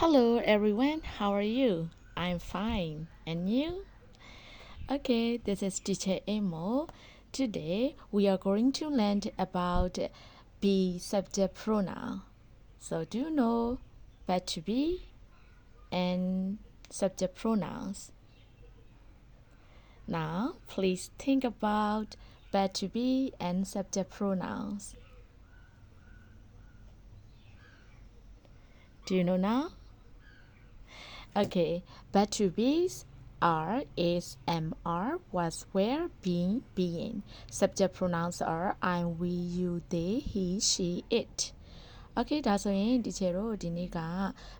Hello everyone, how are you? I'm fine. And you? Okay, this is teacher Emo. Today we are going to learn about be subject pronoun. So do you know but to be and subject pronouns? Now, please think about but to be and subject pronouns. Do you know now? Okay, but to be's are, is, am, are, was, were, being, being. Subject pronouns are I, we, you, they, he, she, it. Okay ဒါဆိုရင်ဒီချေတို့ဒီနေ့က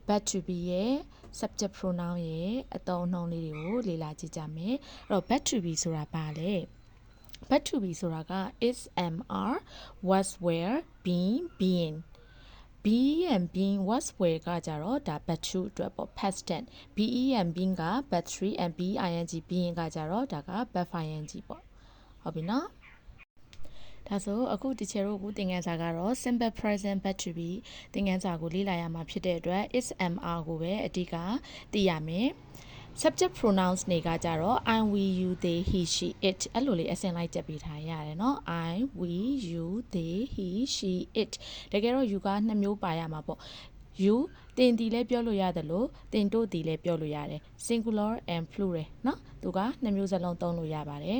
but to be ရဲ့ subject pronoun ရဲ့အသုံးအနှုန်းလေးတွေကိုလေ့လာကြည့်ကြမယ်အဲ့တော့ but to be ဆိုတာဘာလဲ but to be ဆိုတာက is am are was were being being be and being was were ကကြတော့ဒါ but to အတွက်ပေါ့ past tense be and being က but 3 and be ing being ကကြတော့ဒါက but 5 ing ပေါ့ဟုတ်ပြီနော်ဒါဆိုအခုဒီချေတို့အခုသင်ခန်းစာကတော့ simple present but to be သင်ခန်းစာကိုလေ့လာရမှာဖြစ်တဲ့အတွက် is mr ကိုပဲအဓိကသိရမယ် subject pronouns တွေကကြတော့ I we you they he she it အဲ့လိုလေးအစင်လိုက်ချက်ပေးထားရတယ်เนาะ I we you they he she it တကယ်တော့ you ကနှစ်မျိုးပါရမှာပေါ့ you တင်တီလည်းပြောလို့ရတယ်လို့တင်တို့တီလည်းပြောလို့ရတယ် singular and plural เนาะသူကနှစ်မျိုးစလုံးသုံးလို့ရပါတယ်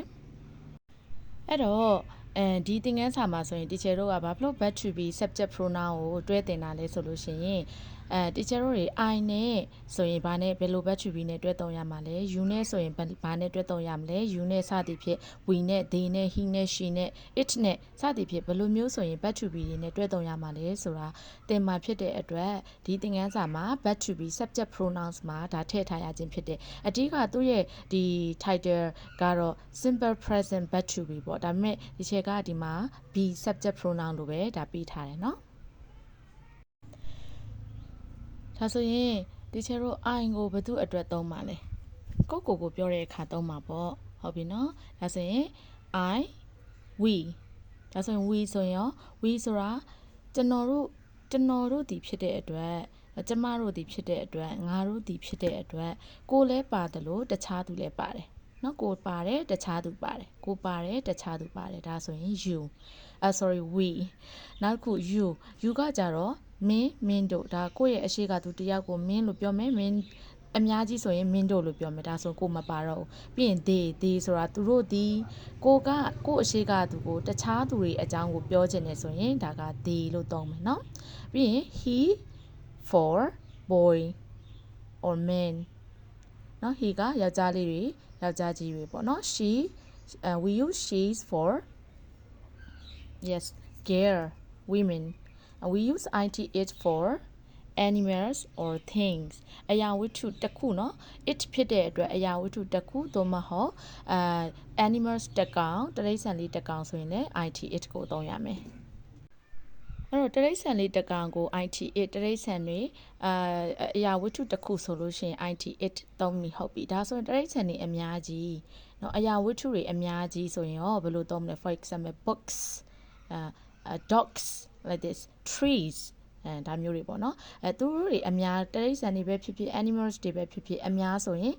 အဲ့တော့အဲဒီသင်ခန်းစာမှာဆိုရင် teacher တို့ကဘာဖြစ်လို့ verb to be subject pronoun ကိုတွဲတင်တာလဲဆိုလို့ရှိရင် အဲ teacher တို့တွေ I နဲ့ဆိုရင်ဘာနဲ့ဘယ်လို verb to be နဲ့တွဲသုံးရမှာလဲ you နဲ့ဆိုရင်ဘာနဲ့တွဲသုံးရမလဲ you နဲ့စသည်ဖြင့် we နဲ့ they နဲ့ he နဲ့ she နဲ့ it နဲ့စသည်ဖြင့်ဘယ်လိုမျိုးဆိုရင် verb to be တွေနဲ့တွဲသုံးရမှာလဲဆိုတာသင်မှာဖြစ်တဲ့အတွက်ဒီသင်ခန်းစာမှာ verb to be subject pronouns မှာဒါထည့်ထားရခြင်းဖြစ်တယ်အဓိကသူ့ရဲ့ဒီ title ကတော့ simple present verb to be ပေါ့ဒါပေမဲ့ဒီချက်ကဒီမှာ be subject pronoun လို့ပဲဒါပေးထားတယ်เนาะ ဒါဆိုရင်ဒီချေတို့ I ကိုဘယ်သူအတွက်သုံးပါလဲကိုကိုကိုပြောတဲ့အခါသုံးပါပေါ့ဟုတ်ပြီနော်ဒါဆိုရင် I we ဒါဆိုရင် we ဆိုရင်ရော we ဆိုတာကျွန်တော်တို့ကျွန်တော်တို့ဒီဖြစ်တဲ့အတွက်ကျမတို့ဒီဖြစ်တဲ့အတွက်ငါတို့ဒီဖြစ်တဲ့အတွက်ကိုလည်းပါတယ်လို့တခြားသူလည်းပါတယ်နော်ကိုပါတယ်တခြားသူပါတယ်ကိုပါတယ်တခြားသူပါတယ်ဒါဆိုရင် you အဲ sorry we နောက်တစ်ခု you you ကကြတော့မင်းမင်းတို့ဒါကိုယ့်ရဲ့အရှိကသူတယောက်ကိုမင်းလို့ပြောမယ်မင်းအများကြီးဆိုရင်မင်းတို့လို့ပြောမယ်ဒါဆိုကိုမပါတော့ဘူးပြီးရင် they they ဆိုတာသူတို့ဒီကိုကကို့အရှိကသူကိုတခြားသူတွေအကြောင်းကိုပြောချင်တယ်ဆိုရင်ဒါက they လို့သုံးမယ်เนาะပြီးရင် he for boy or man เนาะ he ကယောက်ျားလေးတွေယောက်ျားကြီးတွေပေါ့เนาะ she uh, we use she's for yes girl women and we use it for animals or things အရာဝတ္ထုတစ်ခုเนาะ it ဖြစ်တဲ့အတွက်အရာဝတ္ထုတစ်ခုသို့မဟုတ်အဲ animals တစ်ကောင်တရိษံလေးတစ်ကောင်ဆိုရင်လည်း it it ကိုသုံးရမယ်အဲ့တော့တရိษံလေးတစ်ကောင်ကို IT it တရိษံတွေအာအရာဝတ္ထုတစ်ခုဆိုလို့ရှိရင် IT it သုံးပြီဟုတ်ပြီဒါဆိုရင်တရိษံတွေအများကြီးเนาะအရာဝတ္ထုတွေအများကြီးဆိုရင်ရောဘယ်လိုသုံးမလဲ for example books uh, uh, dogs like this trees အဲဒါမျိုးတွေပေါ့နော်အဲသူတို့တွေအများတိရစ္ဆာန်တွေပဲဖြစ်ဖြစ် animals တွေပဲဖြစ်ဖြစ်အများဆိုရင်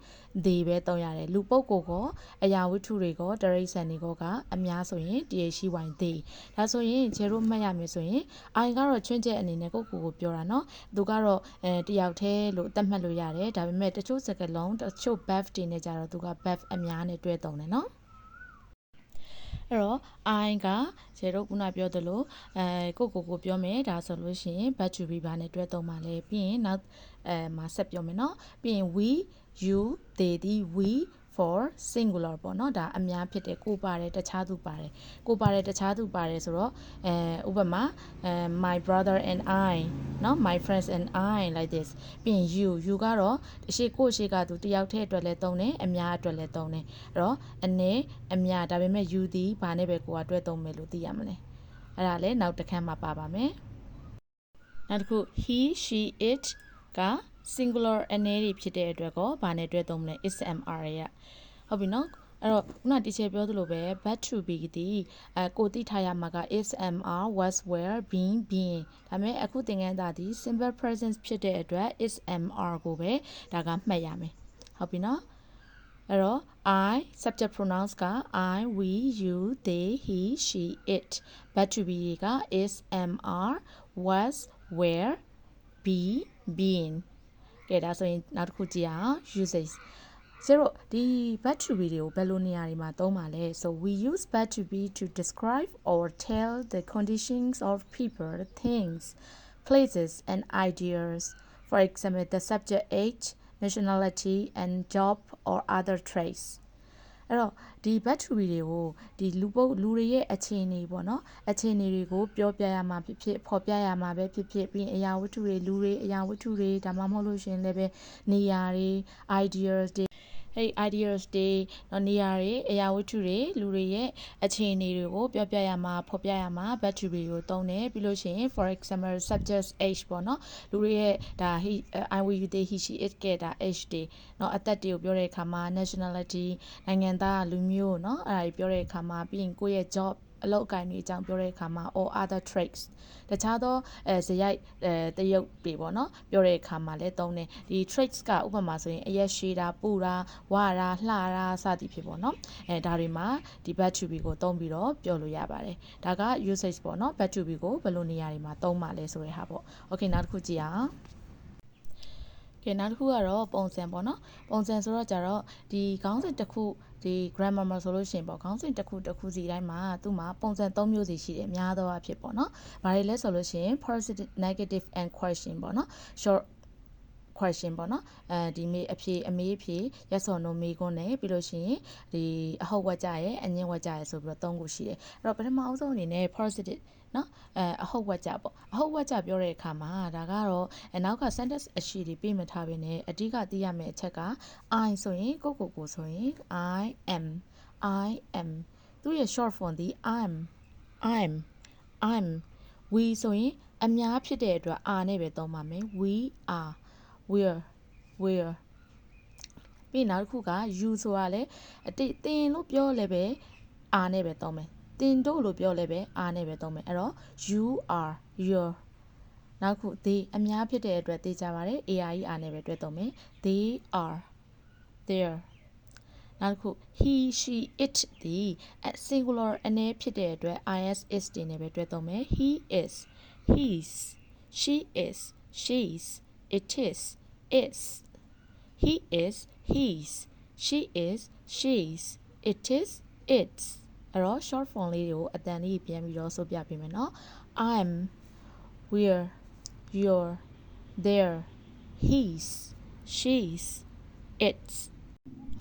ဒေပဲတောင်းရတယ်လူပုဂ္ဂိုလ်ကောအရာဝတ္ထုတွေကောတိရစ္ဆာန်တွေကောကအများဆိုရင် THY ဒေဒါဆိုရင်ခြေတို့မှတ်ရမယ်ဆိုရင် I ကတော့ချွင်းချက်အနေနဲ့ကိုကိုကိုပြောတာနော်သူကတော့အဲတယောက်တည်းလို့သတ်မှတ်လို့ရတယ်ဒါပေမဲ့တချို့စကလုံးတချို့ buff တွေနဲ့ကြတော့သူက buff အများနဲ့တွဲတုံတယ်နော် အဲ့တော့ I ကဇေတို့ခုနပြောသလိုအဲကိုကိုကိုပြောမယ်ဒါဆိုလို့ရှိရင် batch to be ဘာနဲ့တွဲသုံးပါလဲပြီးရင်နောက်အဲမှာဆက်ပြောမယ်เนาะပြီးရင် we you they ဒီ we for singular ပေါ့เนาะဒါအများဖြစ်တယ်ကိုပါတယ်တခြားသူပါတယ်ကိုပါတယ်တခြားသူပါတယ်ဆိုတော့အဲဥပမာအဲ my brother and i เนาะ my friends and i like this ပြီးရင် you you ကတော့အရှိကိုအရှိကသူတယောက်တည်းအတွက်လည်းသုံးတယ်အများအတွက်လည်းသုံးတယ်အဲ့တော့အနေအများဒါပေမဲ့ you ဒီဘာနဲ့ပဲကိုကတွဲသုံးမယ်လို့သိရမလဲအဲ့ဒါလည်းနောက်တစ်ခန်းမှာပါပါမယ်နောက်တစ်ခု he she it က singular အနေတွေဖြစ်တဲ့အတွက်ကောဘာနဲ့တွဲသုံးမလဲ is mr ရဟုတ်ပြီနော်အဲ့တော့ခုန teacher ပြောသလိုပဲ verb to be ဒီအဲကိုတိထားရမှာက is am are was were been being ဒါပေမဲ့အခုသင်ခန်းစာဒီ simple present ဖြစ်တဲ့အတွက် is am are ကိုပဲဒါကမှတ်ရမယ်ဟုတ်ပြီနော်အဲ့တော့ I subject pronouns က I we you they he she it verb to be တွေက is am are was were be being ကဲဒါဆိုရင်နောက်တစ်ခုကြည့်အောင် usage ဆိုတော့ဒီ verb to be တွေကိုဘယ်လိုနေရာတွေမှာသုံးပါလဲ so we use verb to be to describe or tell the conditions of people things places and ideas for example the subject age nationality and job or other traits အဲ့တော့ဒီ verb to be တွေကိုဒီလူပုတ်လူတွေရဲ့အခြေအနေပေါ့နော်အခြေအနေတွေကိုပြောပြရမှာဖြစ်ဖြစ်ဖော်ပြရမှာပဲဖြစ်ဖြစ်ပြီးရင်အရာဝတ္ထုတွေလူတွေအရာဝတ္ထုတွေဒါမှမဟုတ်လို့ရှရင်လည်းပဲနေရာတွေ ideas တွေ အဲ့ ideas တွေနော်နေရာတွေအရာဝတ္ထုတွေလူတွေရဲ့အခြေအနေတွေကိုပြောပြရမှာဖော်ပြရမှာ verb to be ကိုသုံးတယ်ပြီးလို့ရှိရင် for example subject age ပေါ့နော်လူတွေရဲ့ဒါ he i will you they he she it ကဲဒါ age တွေနော်အသက်တွေကိုပြောတဲ့အခါမှာ nationality နိုင်ငံသားလူမျိုးเนาะအဲ့ဒါကြီးပြောတဲ့အခါမှာပြီးရင်ကိုယ့်ရဲ့ job အလုပ်အကိုင်တွေအကြောင်းပြောတဲ့အခါမှာ or other traits တခြားသောအဲဇယိုက်အဲတရုပ်တွေပေါ့နော်ပြောတဲ့အခါမှာလည်းသုံးတယ်ဒီ traits ကဥပမာဆိုရင်အရက်ရှည်တာပူတာဝါတာလှတာစသည်ဖြစ်ပေါ့နော်အဲဒါတွေမှာဒီ verb to be ကိုသုံးပြီးတော့ပြောလို့ရပါတယ်ဒါက usage ပေါ့နော် verb to be ကိုဘယ်လိုနေရာတွေမှာသုံးပါလဲဆိုတဲ့ဟာပေါ့ okay နောက်တစ်ခုကြည့်အောင် ကဲနောက်တစ်ခုကတော့ပုံစံပေါ့နော်ပုံစံဆိုတော့ကြတော့ဒီခေါင်းစဉ်တစ်ခုဒီ grammar မှာဆိုလို့ရှိရင်ပေါ့ခေါင်းစဉ်တစ်ခုတစ်ခုစီတိုင်းမှာသူ့မှာပုံစံ၃မျိုးစီရှိတယ်အများသောအားဖြင့်ပေါ့နော်။ဘာတွေလဲဆိုလို့ရှိရင် positive negative and question ပေါ့နော် short question ပေါ့နော်အဲဒီမေးအဖြေအမေးအဖြေ yes or no မေးခွန်းနဲ့ပြီးလို့ရှိရင်ဒီအဟုတ်ဝက်ကြရဲ့အငင်းဝက်ကြရဲ့ဆိုပြီးတော့၃ခုရှိတယ်အဲ့တော့ပထမအဆုံးအနေနဲ့ positive နော်အဲအဟုတ်ဝက်ကြပေါ့အဟုတ်ဝက်ကြပြောတဲ့အခါမှာဒါကတော့အနောက်က sentence အရှိတွေပြမထားဘဲနဲ့အဓိကသိရမယ့်အချက်က I ဆိုရင်ကိုကိုကိုဆိုရင် I am I am သူရဲ့ short form ဒီ I'm I'm I'm we ဆိုရင်အများဖြစ်တဲ့အတွက် R နဲ့ပဲသုံးပါမယ် we are we're we're ပြီးနောက်တစ်ခုက you ဆိုတာလေအတိတင်လို့ပြောလဲပဲ R နဲ့ပဲသုံးမယ် တင်တို့လို့ပြောလဲပဲ R နဲ့ပဲသုံးမယ်အဲ့တော့ you are your နောက်ခု they အများဖြစ်တဲ့အတွက်သိကြပါတယ် AR ကြီး R နဲ့ပဲတွဲသုံးမယ် they are there နောက်တစ်ခု he she it ဒီ singular အနေဖြစ်တဲ့အတွက် is is တင်နဲ့ပဲတွဲသုံးမယ် he is he's she is she's it is its he is he's she is she's it is its အဲ့တော့ short form လေးတွေကိုအတန်လေးပြန်ပြီးတော့ဆိုပြပေးမယ်နော် I'm we're your their his she's it's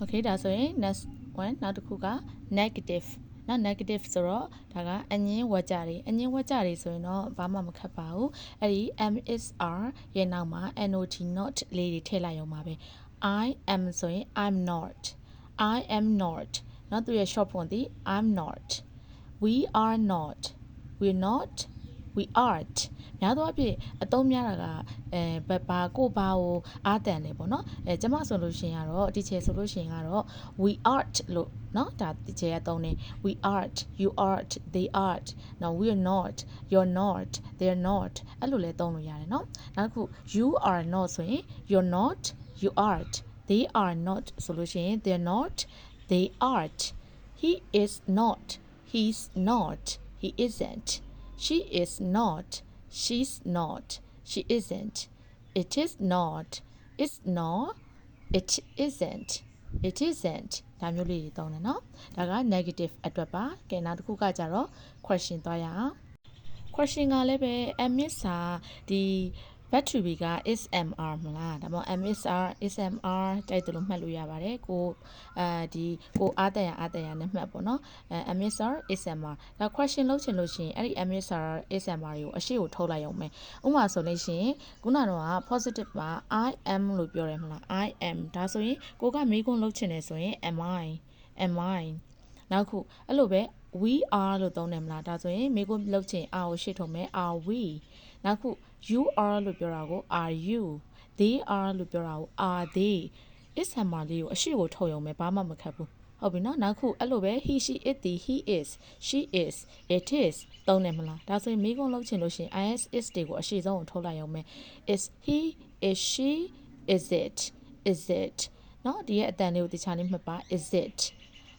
okay ဒါဆိုရင် next one နောက်တစ်ခုက negative နော် negative ဆိုတော့ဒါကအငင်းဝကြတွေအငင်းဝကြတွေဆိုရင်တော့ဘာမှမခက်ပါဘူးအဲ့ဒီ MSR ရဲ့နောက်မှာ not not လေးတွေထည့်လိုက်ရုံပါပဲ I am ဆိုရင် I'm not I am not နော်သူရဲ့ short form ဒီ i'm not we are not we're not we aren't များသောအားဖြင့်အသုံးများတာကအဲဘာကိုဘာကိုအားတန်တယ်ပေါ့နော်အဲကျမဆိုလို့ရှိရင်ကတော့ဒီချေဆိုလို့ရှိရင်ကတော့ we art လို့နော်ဒါဒီချေကသုံးနေ we art you art they art no we're not you're not they're not အဲ့လိုလဲသုံးလို့ရတယ်နော်နောက်တစ်ခု you are not ဆိုရင် you're not you art they are not ဆိုလို့ရှိရင် they're not they art he is not he's not he isn't she is not she's not she isn't it is not it's not it isn't it isn't ဒါမျိုးလေးတွေသုံးတယ်နော်ဒါက negative အတွက်ပါကဲနောက်တစ်ခုကကြတော့ question သွားရအောင် question ကလည်းပဲ amiss ဟာဒီ verb to be က is mr မလားဒါမှမဟုတ် msr is mr တိုက်တယ်လို့မှတ်လို့ရပါတယ်ကိုအဲဒီကိုအားတရအားတရနဲ့မှတ်ပေါ့နော်အဲ msr is mr ဒါ question လုပ်ချင်လို့ရှိရင်အဲ့ဒီ msr is mr ကိုအရှိကိုထုတ်လိုက်အောင်မယ်ဥပမာဆိုလို့ရှိရင်ခုနကတော့ positive ပါ i am လို့ပြောတယ်မလား i am ဒါဆိုရင်ကိုကမေးခွန်းလုပ်ချင်တယ်ဆိုရင် am i am i နောက်ခုအဲ့လိုပဲ we are လို့သုံးတယ်မလားဒါဆိုရင်မေးခွန်းလုပ်ချင် are ကိုရှေ့ထုတ်မယ် are we နောက်ခု you are လို့ပြောတာကို are you they are လို့ပြောတာကို are they is hammer လေးကိုအရှိကိုထုတ်ရုံပဲဘာမှမခက်ဘူးဟုတ်ပြီနော်နောက်ခုအဲ့လိုပဲ he she it the he is she is it is သုံးတယ်မလားဒါဆိုရင်မိကုံးလုံးချင်လို့ရှရင် is is တွေကိုအရှိဆုံးကိုထုတ်လိုက်အောင်မယ် is he is she is it is it နော်ဒီရဲ့အတန်လေးကိုတခြားလေးမှတ်ပါ is it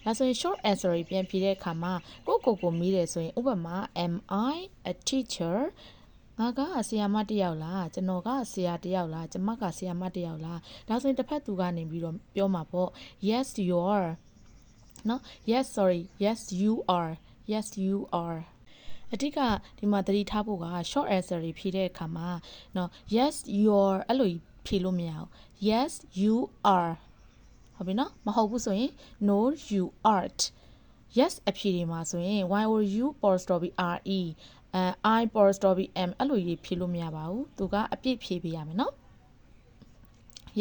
ဒါဆိုရင် short answer ကြီးပြန်ဖြေတဲ့အခါမှာကိုယ့်ကိုယ်ကိုမေးတယ်ဆိုရင်ဥပမာ am i a teacher ငါကဆရာမတစ်ယောက်လားကျွန်တော်ကဆရာတစ်ယောက်လားကျမကဆရာမတစ်ယောက်လားဒါဆိုရင်တစ်ဖက်သူကနေပြီးတော့ပြောမှာပေါ့ yes you are နော် yes sorry yes you are yes you are အဓိကဒီမှာသတိထားဖို့က short answer တွေဖြေတဲ့အခါမှာနော် yes you're အဲ့လိုဖြေလို့မရဘူး yes you are ဟုတ်ပြီနော်မဟုတ်ဘူးဆိုရင် no you aren't yes အဖြေတွေမှာဆိုရင် y or you apostrophe re အဲ i apostrophe m အဲ့လိုရေးဖြေလို့မရပါဘူးသူကအပြည့်ဖြေပေးရမယ်နော်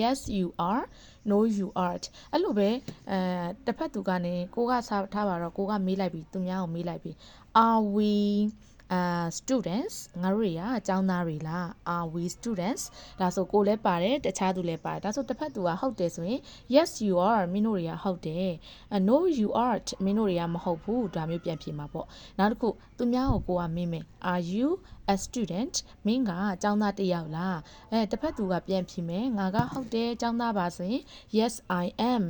yes you are no you aren't အဲ့လိုပဲအဲတစ်ဖက်သူကနေကိုကစားထားပါတော့ကိုကမေးလိုက်ပြီသူများကိုမေးလိုက်ပြီ are we uh students ငါတို့တွေကအကျောင်းသားတွေလား are we students ဒါဆိုကိုလည်းပါတယ်တခြားသူလည်းပါတယ်ဒါဆိုတစ်ဖက်သူကဟုတ်တယ်ဆိုရင် yes you are မင်းတို့တွေကဟုတ်တယ် no you aren't မင်းတို့တွေကမဟုတ်ဘူးဒါမျိုးပြန်ဖြေမှာပေါ့နောက်တစ်ခုသူများကိုကိုကမေးမယ် are you a student မင်းကအကျောင်းသားတစ်ယောက်လားအဲတစ်ဖက်သူကပြန်ဖြေမယ်ငါကဟုတ်တယ်ကျောင်းသားပါဆိုရင် yes i am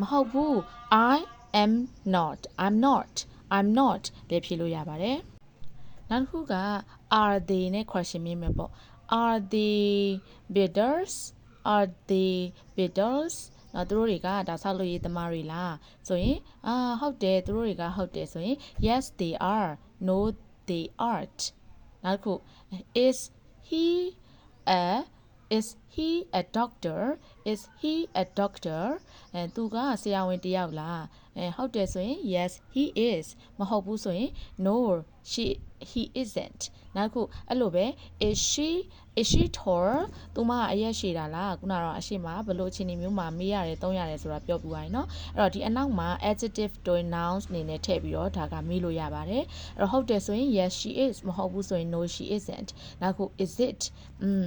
မဟုတ်ဘူး i am not i'm not i'm not လည်းဖြေလို့ရပါတယ် နောက်တစ်ခုက are they နဲ့ question မေးမယ်ပေါ့ are they bidders are they bidders နော်သူတို့တွေကဒါဆောက်လို့ရေးသမားတွေလားဆိုရင်အာဟုတ်တယ်သူတို့တွေကဟုတ်တယ်ဆိုရင် yes they are no they aren't နောက်တစ်ခု is he a is he a doctor is he a doctor အဲသူကဆရာဝန်တစ်ယောက်လားအဲဟုတ်တယ်ဆိုရင် yes he is မဟုတ်ဘူးဆိုရင် no she he isn't နောက်တစ်ခုအဲ့လိုပဲ is she is she tall သူမအရက်ရှိတာလားခုနကတော့အရှိမဘယ်လိုအခြေအနေမျိုးမှာမေးရတယ်သုံးရတယ်ဆိုတာပြောပြသွားရင်เนาะအဲ့တော့ဒီအနောက်မှာ adjective တွင် nouns အနေနဲ့ထည့်ပြီးတော့ဒါကမေးလို့ရပါတယ်အဲ့တော့ဟုတ်တယ်ဆိုရင် yes she is မဟုတ်ဘူးဆိုရင် no she isn't နောက်တစ်ခု is it อืม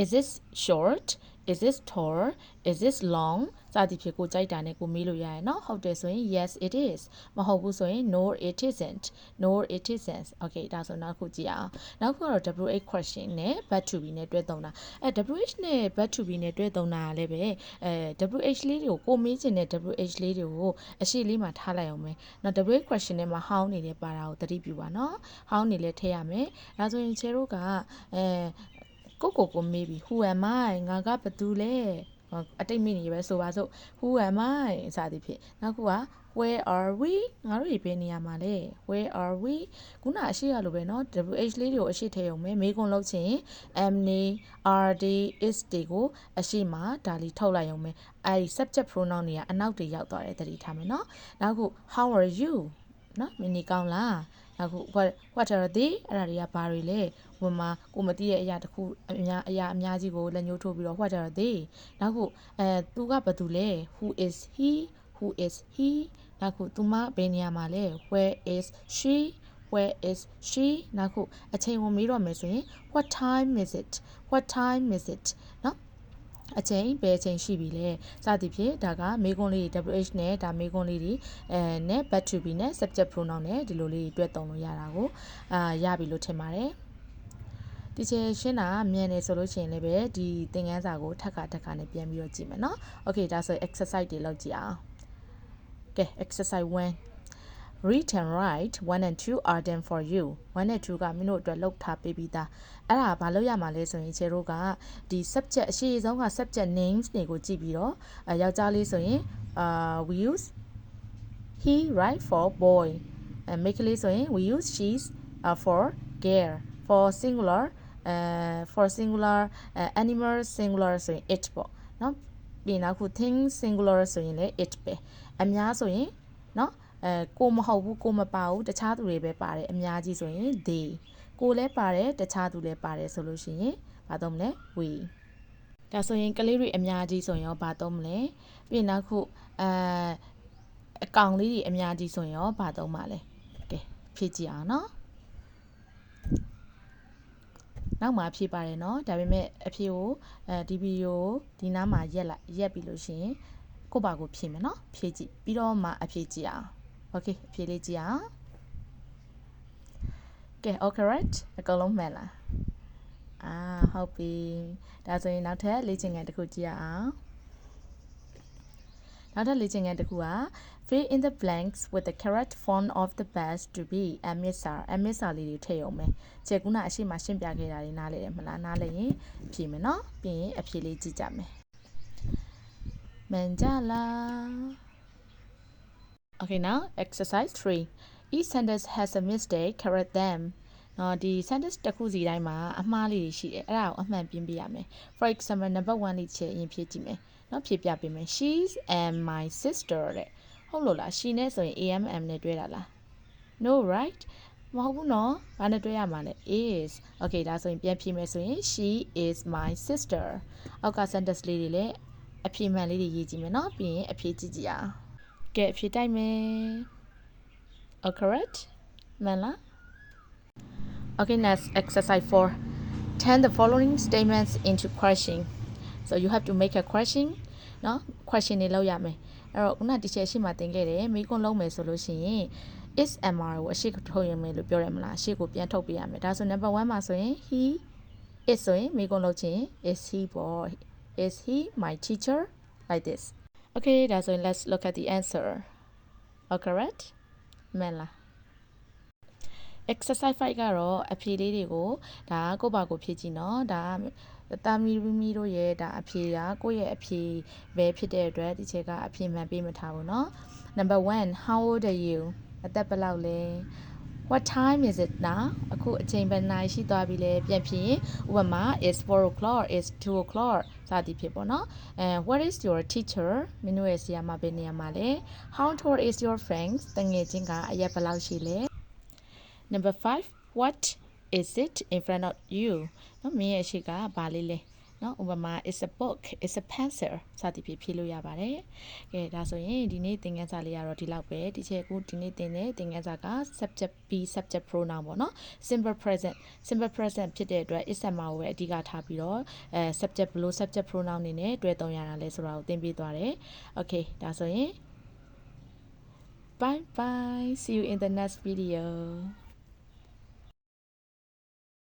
is this short is it tall is it long စသည်ဖြင့်ကိုကြိုက်တာနဲ့ကိုမေးလို့ရရနော်ဟုတ်တယ်ဆိုရင် yes it is မဟုတ်ဘူးဆိုရင် no it isn't no it isn't okay ဒါဆိုနောက်ခုကြည့်အောင်နောက်ခုကတော့ wh question နဲ့ verb to be နဲ့တွဲသုံးတာအဲ wh နဲ့ verb to be နဲ့တွဲသုံးတာလည်းပဲအဲ wh လေးတွေကိုကိုမေးချင်တဲ့ wh လေးတွေကိုအရှိလေးမှာထားလိုက်အောင်မယ်နော် wh question နဲ့မှာ how နေတဲ့ပါတာကိုသတိပြုပါနော် how နေလဲထည့်ရမယ်ဒါဆိုရင်ခြေတို့ကအဲ ကိုကိုကိုမေးပြီး who am i ငါကဘသူလဲအတိတ်မိနေပဲဆိုပါစို့ who am i စသည်ဖြင့်နောက်ခုက where are we ငါတို့ဒီဘယ်နေရာမှာလဲ where are we ခုနအရှိရလိုပဲเนาะ wh လေးတွေကိုအရှိထည့်ရုံပဲမေးခွန်းလုပ်ချင် am နေ are တွေ is တွေကိုအရှိမှာဒါလီထုတ်လိုက်ရုံပဲအဲဒီ subject pronoun တွေကအနောက်တွေရောက်သွားတယ်သတိထားမယ်เนาะနောက်ခု how are you နော်မင်းနေကောင်းလားအခု what what are they အဲ့ဒါတွေကဘာတွေလဲဝင်မှာကိုမသိတဲ့အရာတစ်ခုအများအရာအများကြီးကိုလက်ညှိုးထိုးပြီးတော့ what are they နောက်ခုအဲသူကဘာတူလဲ who is he who is he နောက်ခုသူမဘယ်နေရာမှာလဲ where is she where is she နောက်ခုအချိန်ဝင်ပြီးတော့မယ်ဆိုရင် what time is it what time is it နော် အချိန်ဘယ်အချိန်ရှိပြီလဲစသည်ဖြင့်ဒါကမေးခွန်းလေးတွေ WH နဲ့ဒါမေးခွန်းလေးတွေအဲနဲ့ verb to be နဲ့ subject pronoun နဲ့ဒီလိုလေးတွေတွဲသုံးလို့ရတာကိုအာရပြီလို့ထင်ပါတယ်ဒီချေရှင်းတာမြန်နေဆိုလို့ရှိရင်လည်းပဲဒီသင်ခန်းစာကိုထပ်ခါထပ်ခါနဲ့ပြန်ပြီးတော့ကြည့်မယ်နော်။ Okay ဒါဆို exercise တွေလုပ်ကြည့်အောင်။ကဲ exercise 1 read and write 1 and 2 are done for you 1နဲ့2ကမင်းတို့အတွက်လုပ်ထားပေးပြီးသားအဲ့ဒါဘာလို့ရမှာလဲဆိုရင်ခြေတို့ကဒီ subject အရှိဆုံးက subject names တွေကိုကြည့်ပြီးတော့အဲယောက်ျားလေးဆိုရင်အာ we use he right for boy အဲမိန်းကလေးဆိုရင် we use she's uh, for girl for singular uh, for singular uh, animal singular ဆိုရင် it ပေါ့เนาะပြီးနောက်ခု thing singular ဆိုရင်လည်း it ပဲအများဆိုရင်เนาะ အဲကိုမဟုတ်ဘူးကိုမပါဘူးတခြားသူတွေပဲပါတယ်အများကြီးဆိုရင် they ကိုလည်းပါတယ်တခြားသူလည်းပါတယ်ဆိုလို့ရှိရင်ဘာသုံးမလဲ we ဒါဆိုရင်ကလေးတွေအများကြီးဆိုရင်ရောဘာသုံးမလဲပြီးရင်နောက်ခုအဲအကောင်လေးတွေအများကြီးဆိုရင်ရောဘာသုံးပါလဲကဲဖြည့်ကြည့်အောင်နော်နောက်မှဖြည့်ပါတယ်နော်ဒါပေမဲ့အဖြေကိုအဲဒီဗီဒီယိုဒီနားမှာရက်လိုက်ရက်ပြီးလို့ရှိရင်ကိုပါကိုဖြည့်မယ်နော်ဖြည့်ကြည့်ပြီးတော့မှအဖြေကြည့်အောင် Okay အဖြေလေးကြည့်အောင်ကဲ all correct အကုန်လုံးမှန်လားအာဟုတ်ပြီဒါဆိုရင်နောက်ထပ်လေ့ကျင့်ခန်းတစ်ခုကြည့်ရအောင်နောက်ထပ်လေ့ကျင့်ခန်းတစ်ခုက fill in the blanks with the correct font of the best to be MSR MSR လေးတွေထည့်အောင်မယ်ခြေကုနာအရှိမရှင်းပြခဲ့တာတွေနားလည်တယ်မလားနားလည်ရင်ဖြေမယ်နော်ပြီးရင်အဖြေလေးကြည့်ကြမယ်မှန်ကြလား Okay now exercise 3 each sentence has a mistake correct them နော်ဒီ sentence တစ်ခုစီတိုင်းမှာအမှားလေးတွေရှိတယ်အဲ့ဒါကိုအမှန်ပြင်ပြရမယ် for example number 1လေးချက်ရင်ဖြည့်ကြည့်မယ်နော်ဖြည့်ပြပေးမယ် she's and my sister တဲ့ဟုတ်လို့လား she နဲ့ဆိုရင် am am နဲ့တွဲတာလား no right မဟုတ်ဘူးနော်ဘာနဲ့တွဲရမှာလဲ is okay ဒါဆိုရင်ပြန်ဖြည့်မယ်ဆိုရင် she is my sister အောက်က sentence လေးတွေလည်းအဖြေမှန်လေးတွေရေးကြည့်မယ်နော်ပြီးရင်အဖြေကြည့်ကြည့်အောင် ကဲအဖြေတိုက်မယ် all correct မှန်လား Okay, next exercise four. Turn the following statements into question. So you have to make a question. နော် question တွေလောက်ရမယ်အဲ့တော့ခုန teacher ရှိမှသင်ခဲ့တယ်မိကွန်းလုံးမယ်ဆိုလို့ရှိရင် is mr ကိုအရှိထုတ်ရမယ်လို့ပြောရမလားအရှိကိုပြန်ထုတ်ပေးရမယ်ဒါဆို number 1မှာဆိုရင် he is ဆိုရင်မိကွန်းလုံးချင်း is he ပေါ့ is he my teacher like this okay ဒါဆိုရင် let's look at the answer all correct မှန်လား exercise 5ကတော့အဖြေလေးတွေကိုဒါကိုယ့်ဘာကိုဖြည့်ကြည့်နော်ဒါတာမီမီတို့ရဲ့ဒါအဖြေကကိုယ့်ရဲ့အဖြေပဲဖြစ်တဲ့အတွက်ဒီချက်ကအဖြေမှန်ပေးမထားဘူးเนาะ number 1 how old are you အသက်ဘယ်လောက်လဲ what time is it now အခုအချိန်ဘယ်နာရီရှိသွားပြီလဲပြန်ဖြစ်ရင်ဥပမာ is 4 o'clock is 2 o'clock စသည်ဖြစ်ပေါ့နော်အဲ what is your teacher မင်းတို့ရဲ့ဆရာမဘယ်နေရာမှာလဲ how tall is your friends တငယ်ချင်းကအရက်ဘယ်လောက်ရှိလဲ number 5 what is it in front of you နော်မင်းရဲ့အရှိကဘာလေးလဲ နော်ဥပမာ is a book is a pencil စသဖြင့်ဖြည့်လို့ရပါတယ်။ကဲဒါဆိုရင်ဒီနေ့သင်ခန်းစာလေးကတော့ဒီလောက်ပဲ။ဒီချက်ကိုဒီနေ့သင်တဲ့သင်ခန်းစာက subject B subject pronoun ပေါ့နော်။ simple present simple present ဖြစ်တဲ့အတွက် is မှာကိုပဲအဓိကထားပြီးတော့အဲ subject ဘလို့ subject pronoun နေနဲ့တွဲသုံးရတာလဲဆိုတာကိုသင်ပေးသွားတယ်။ Okay ဒါဆိုရင် bye bye see you in the next video